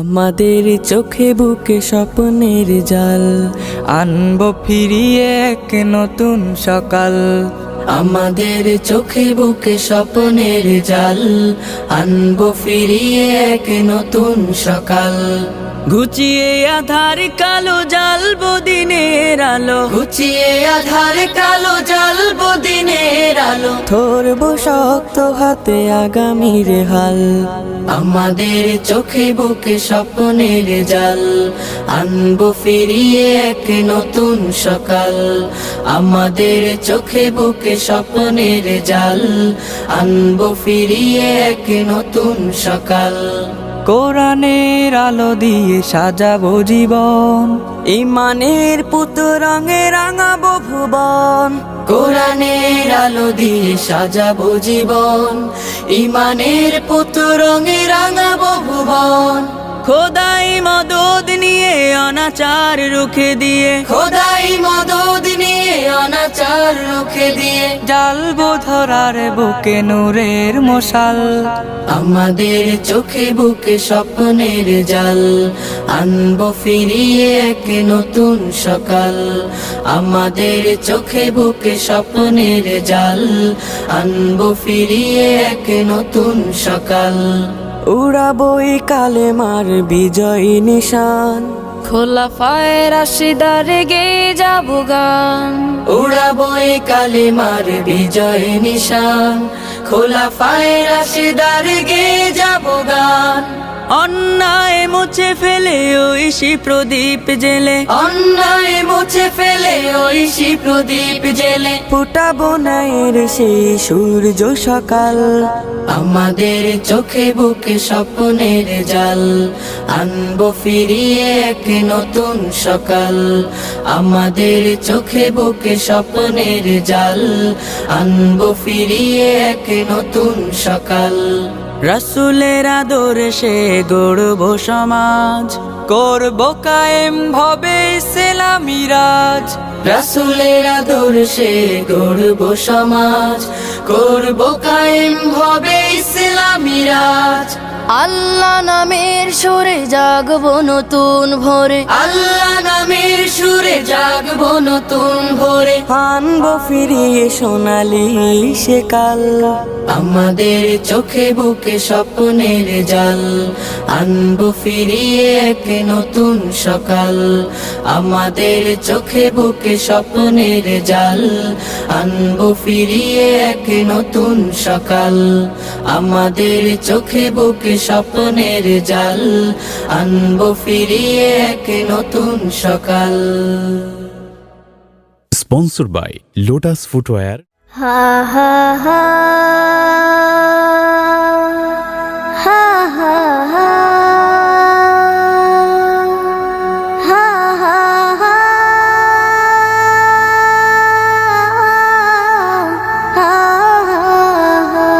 আমাদের চোখে বুকে স্বপ্নের জাল। আনব ফিরিয়ে এক নতুন সকাল। আমাদের চোখে বুকে স্বপ্নের জাল। আনব ফিরিয়ে এক নতুন সকাল। ঘুচিয়ে আধার কালো জ্বালবো দিনের আলো। ঘুচিয়ে আধার কালো ধরবো শক্ত হাতে আগামীর হাল। আমাদের চোখে বুকে স্বপ্নের জাল। আনব ফিরিয়ে এক নতুন সকাল। আমাদের চোখে বুকে স্বপ্নের জাল। আনব ফিরিয়ে এক নতুন সকাল। কোরআনের আলো দিয়ে সাজাবো জীবন। ইমানের পুত রঙে রাঙাবো ভুবন। কোরআনের আলো দিয়ে সাজাবো জীবন ইমানের পুত রঙে রাঙাবো ভুবন। খোদাই মদদ নিয়ে অনাচার রুখে দিয়ে। খোদাই মদদ নিয়ে অনাচার রুখে দিয়ে। জালবো ধরার বুকে নূরের মশাল। আমাদের চোখে বুকে স্বপ্নের জাল। আনব ফিরিয়ে এক নতুন সকাল। আমাদের চোখে বুকে স্বপ্নের জাল। আনব ফিরিয়ে এক নতুন সকাল। উড়াবই কালে মার বিজয় নিশান। খোলা ফায়ের আশিদারে গে যাব গান। উড়াবই কালে মার বিজয় নিশান। খোলা ফায়ের আশিদারে গে যাব গান। অন্যায় মুছে ফেলে ঐশী প্রদীপ জেলে। অন্যায় মুছে ফেলে ঐশী প্রদীপ জেলে। ফুটাবো নায়ের সেই সূর্য সকাল। আমাদের চোখে বুকে স্বপ্নের জাল। আনব ফিরিয়ে এক নতুন সকাল। আমাদের চোখে বুকে স্বপ্নের জাল। আনব ফিরিয়ে এক নতুন সকাল। রসুলের আদর্শে গড়ব সমাজ। করব কায়েম ভবে সেলামিরাজ রসুলের আদর্শে গড়ব সমাজ। করব কায়েম হবে ইসলামিরাজ আল্লাহ নামের সুরে জাগব নতুন ভোরে। আল্লাহ নামের সুরে জাগব নতুন ভোরে। আনব ফিরিয়ে সোনালি সে কাল। আমাদের চোখে বুকে স্বপ্নের জাল। আনব ফিরিয়ে এক নতুন সকাল। আমাদের চোখে বুকে স্বপ্নের জাল। আনব ফিরিয়ে এক নতুন সকাল। আমাদের চোখে বুকে স্বপ্নের জাল। আনব ফিরিয়ে এক নতুন সকাল। Sponsored by Lotus Footwear হা হা হা হা হা হা হা হা হা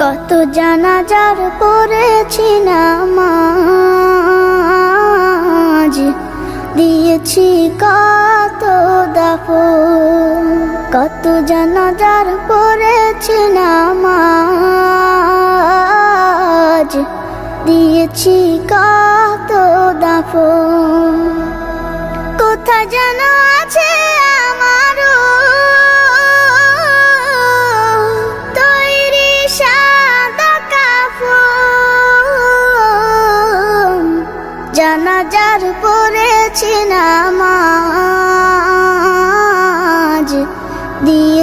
কত জানাজার পড়েছি নামাজ। দিয়েছি কত দাফ কত জানাজার পড়েছি নামাজ। দিয়েছি কত দাফ কোথায় যেন আছে আমারও তৈরি সাদা কাফন। জানাজার পড়েছি নামাজ।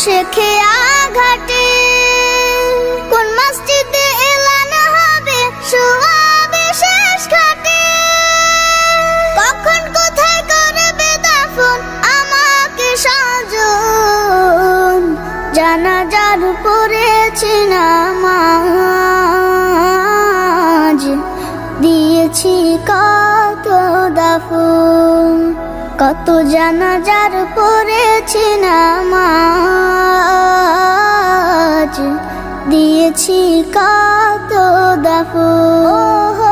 শেখে আঘাটে কত জানাজার পড়েছি নামাজ। দিয়েছি কত দাফন।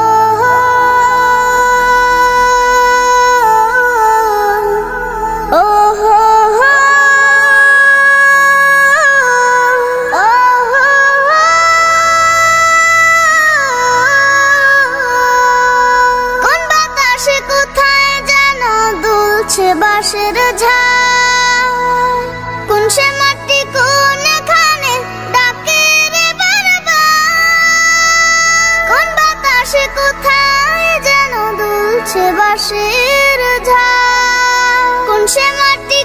দুলছে বাঁশের ঝাড় সে মাটি, কোন খানে ডাকে রে কোন বাতাসে, কোথায় যেন দুলছে বাঁশের ঝাড় কোন সে মাটি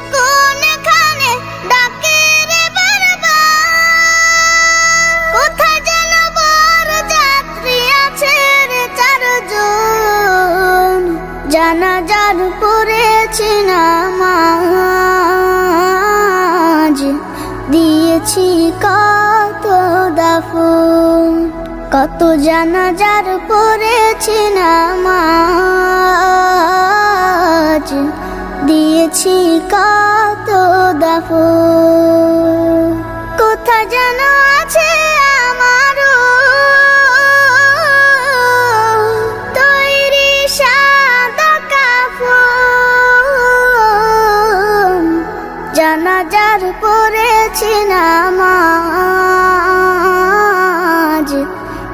নামাজ দিয়েছি কত দাফন কত জানাজার পড়েছি নামাজ দিয়েছি কত দাফন। কোথা যেন আছে জানাজার পড়েছি নামাজ।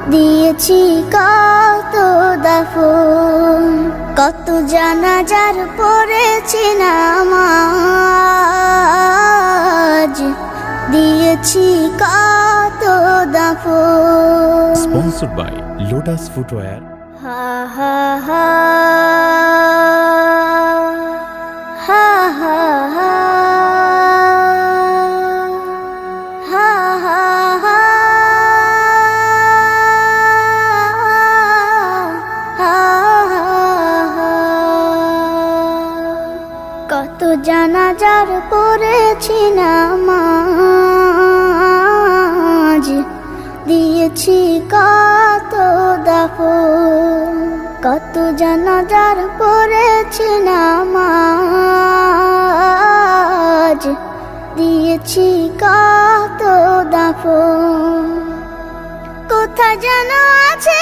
দিয়েছি কত দাফন কত জানাজার পড়েছি নামাজ। দিয়েছি কত দাফন। স্পন্সর্ড বাই লোটাস ফুটওয়্যার হা হা হা। জানাজার পড়েছি নামাজ। দিয়েছি কত দাফন, কত জানাজার পড়েছি নামাজ। দিয়েছি কত দাফন, কোথা যেন আছে